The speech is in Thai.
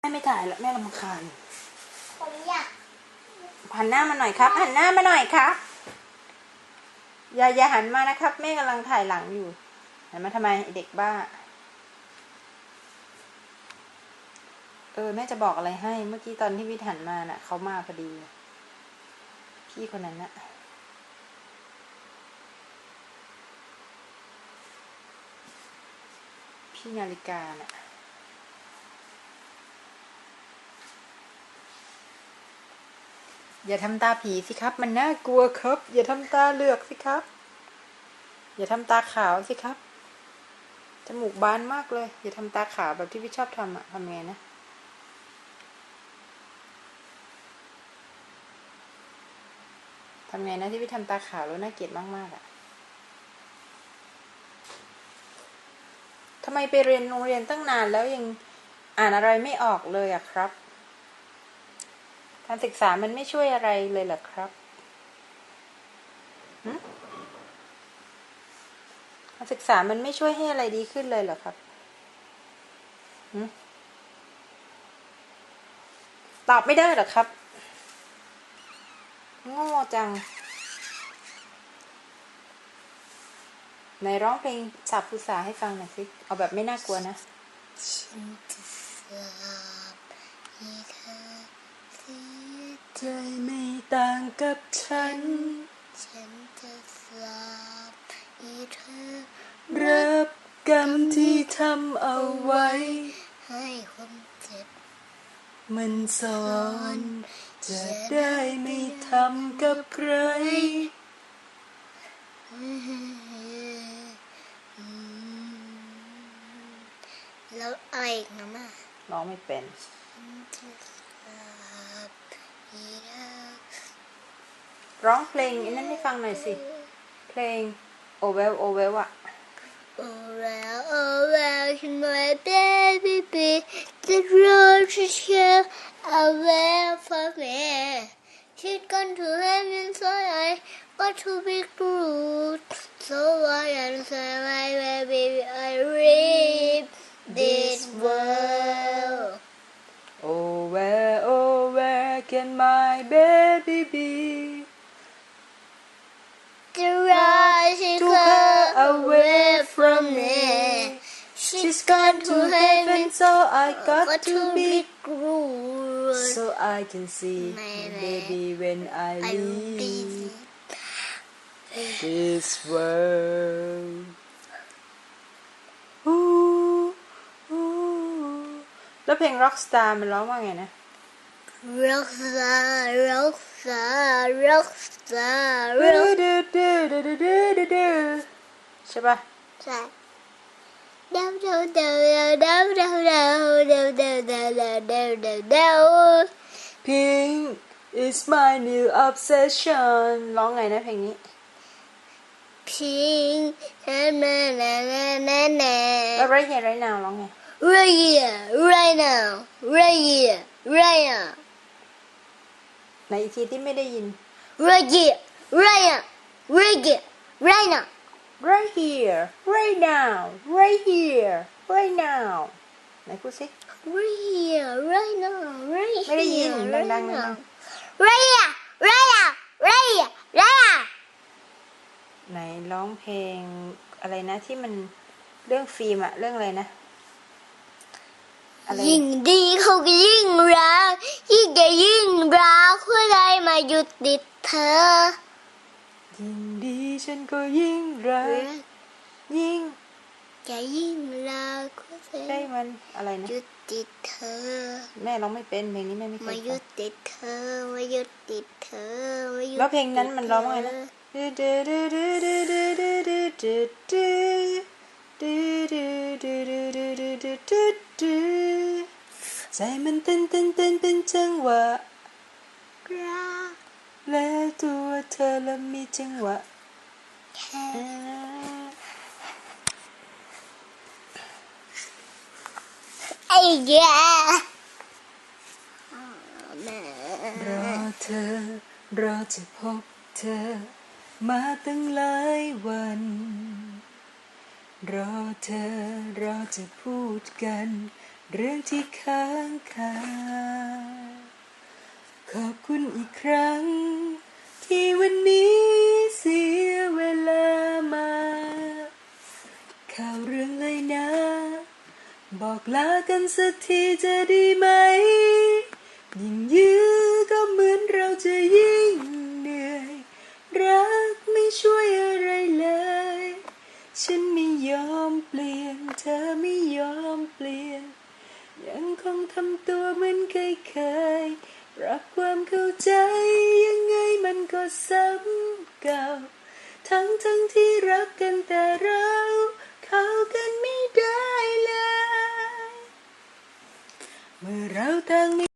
แม่ไม่ถ่ายแล้วแม่รำคาญผมอยากหันหน้ามาหน่อยครับหันหน้ามาหน่อยครับอย่าอย่าหันมานะครับ แม่กำลังถ่ายหลังอยู่หันมาทำไมไอ้เด็กบ้า เออแม่จะบอกอะไรให้ เมื่อกี้ตอนที่วิทย์หันมาน่ะเขามาพอดี พี่คนนั้นน่ะพี่นาฬิกาน่ะ อย่าทำตาผีสิครับ มันน่ากลัวครับ อย่าทำตาเลือกสิครับ อย่าทำตาขาวสิครับจมูกบานมากเลย อย่าทำตาขาวแบบที่พี่ชอบทำอะทำไงนะทำไงนะที่พี่ทำตาขาวแล้วน่าเกลียดมากๆอะทำไมไปเรียนโรงเรียนตั้งนานแล้วยังอ่านอะไรไม่ออกเลยอะครับ การศึกษามันไม่ช่วยอะไรเลยเหรอครับการศึกษามันไม่ช่วยให้อะไรดีขึ้นเลยเหรอครับหึตอบไม่ได้เหรอครับ โง่จังไหนร้องเพลงสับภาษาให้ฟังหน่อยสิ เอาแบบไม่น่ากลัวนะฉันจะสาบให้เธอ ใจไม่ต่างกับฉัน ฉันจะสาบให้เธอ รับกรรมที่ทำเอาไว้ ให้คนเจ็บ มันสอน จะได้ไม่ทำกับใครแล้วอะไรอีกนะแม่ร้องไม่เป็น ฉันจะสาบให้เธอ ร้องเพลงอันนั้นให้ฟังหน่อยสิ เพลงโอเวลโอเวลอะ Oh well, oh well, you my baby be the road to share a well for me. She'd gone to heaven, so I got to be good. So I answer my baby, I read can my baby be The road she Took her her away away from from me. me. She's gone to heaven, so I got got to be good. so I can see my baby when I I leave this world อู้อู้แล้วเพลง Rockstar มันร้องว่าไงนะ Rockstar, rockstar, rockstar, ดู rockstar. ดูดูดูดูดูดูดูใช่ปะ Down, down, down, down, down, down, down, down, down, down, down, down, down. Pink is my new obsession ร้องไงนะเพลงนี้ Pink, na na na na na แล้ว na. right here right now ร้องไง Right here, right now, right here, right now, ไหนอีกทีที่ไม่ได้ยิน right here, right now, right here, right now. right here right now right here right now ไหนพูดสิ Right here, right now, right ไม่ได้ยิน here, ดั right งๆดั now. ง Right here, right now, right here, right now. ๆไหนร้องเพลงอะไรนะที่มันเรื่องฟิล์มอะเรื่องอะไรนะอะไรยิ่งดีเขาก็ยิ่งรักยิ่งจะยิ่ง หยุดติดเธอ ยิ่งดีฉันก็ยิ่งรัก ยิ่งจะยิ่งรักเพื่อใดได้มันอะไรนะหยุดติดเธอ แม่ร้องไม่เป็นเพลงนี้แม่ไม่เคมายหยุฟัดงติดเธอมาหยุดติดเธอมาหยุดแล้วเพลงนั้นมันร้องว่าไงนะติดเธใจมันเต้นเต้นเต้นเป็นจังหวะอ รักและตัวเธอละมีจังหวะไอ้แย่แม่รอเธอรอจะพบเธอ มาตั้งหลายวัน รอเธอรอจะพูดกัน เรื่องที่ค้างคา ขอบคุณอีกครั้ง ที่วันนี้เสียเวลามา ข่าวเรื่องเลยนะ บอกลากันสักทีจะดีไหม ยิ่งยื้อก็เหมือนเราจะยิ่งเหนื่อย รักไม่ช่วยอะไรเลย ฉันไม่ยอมเปลี่ยน เธอไม่ยอมเปลี่ยน ยังคงทำตัวเหมือนเคยเคย รักความเข้าใจยังไงมันก็ซ้ำเก่า ทั้งทั้งที่รักกันแต่เราเข้ากันไม่ได้เลย เมื่อเราต่างมี